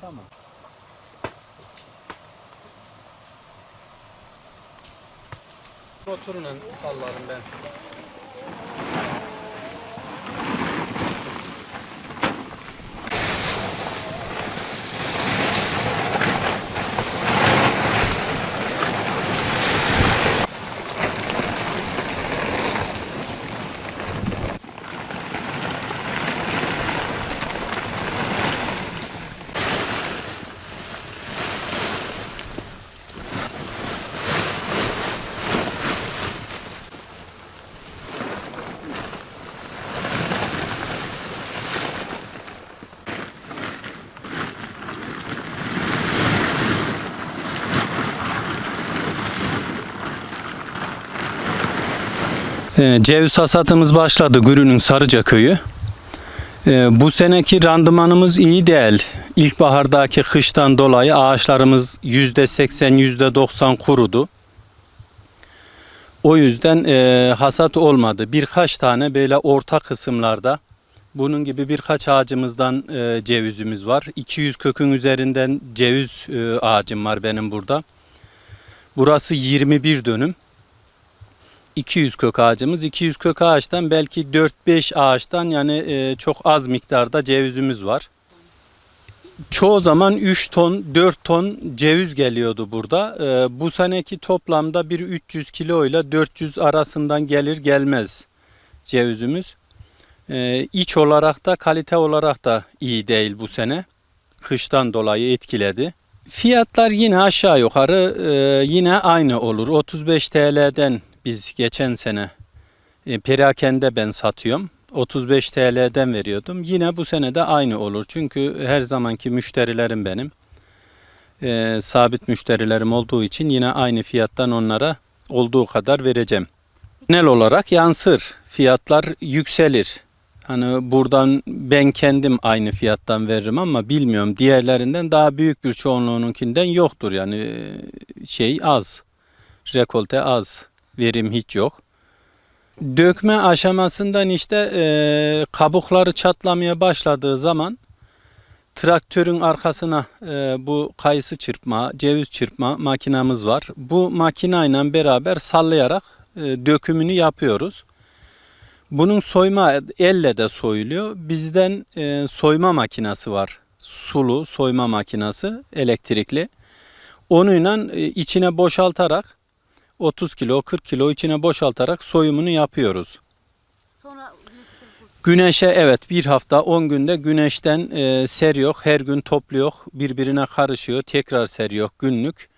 tamam. Motoruna sallarım ben. Ee, Ceviz hasatımız başladı Gürün'ün Sarıca köyü. Ee, Bu seneki randımanımız iyi değil. İlkbahardaki kıştan dolayı ağaçlarımız %80 %90 kurudu. O yüzden e, hasat olmadı. Birkaç tane böyle orta kısımlarda bunun gibi birkaç ağacımızdan e, cevizimiz var. 200 kökün üzerinden ceviz e, ağacım var benim burada. Burası 21 dönüm. 200 kök ağacımız. 200 kök ağaçtan belki 4-5 ağaçtan yani e, çok az miktarda cevizimiz var. Çoğu zaman 3 ton, 4 ton ceviz geliyordu burada. E, bu seneki toplamda bir 300 kilo ile 400 arasından gelir gelmez cevizimiz. E, iç olarak da kalite olarak da iyi değil bu sene. Kıştan dolayı etkiledi. Fiyatlar yine aşağı yukarı e, yine aynı olur. 35 TL'den biz geçen sene e, perakende ben satıyorum. 35 TL'den veriyordum. Yine bu sene de aynı olur. Çünkü her zamanki müşterilerim benim. E, sabit müşterilerim olduğu için yine aynı fiyattan onlara olduğu kadar vereceğim. Genel olarak yansır. Fiyatlar yükselir. Hani buradan ben kendim aynı fiyattan veririm ama bilmiyorum diğerlerinden daha büyük bir çoğunluğununkinden yoktur. Yani e, şey az. Rekolte az. Verim hiç yok. Dökme aşamasından işte e, kabukları çatlamaya başladığı zaman traktörün arkasına e, bu kayısı çırpma, ceviz çırpma makinamız var. Bu makinayla beraber sallayarak e, dökümünü yapıyoruz. Bunun soyma elle de soyuluyor. Bizden e, soyma makinesi var. Sulu soyma makinesi elektrikli. Onunla e, içine boşaltarak 30 kilo 40 kilo içine boşaltarak soyumunu yapıyoruz. Sonra güneşe evet bir hafta 10 günde güneşten e, seriyor. Her gün topluyor. Birbirine karışıyor. Tekrar seriyor günlük.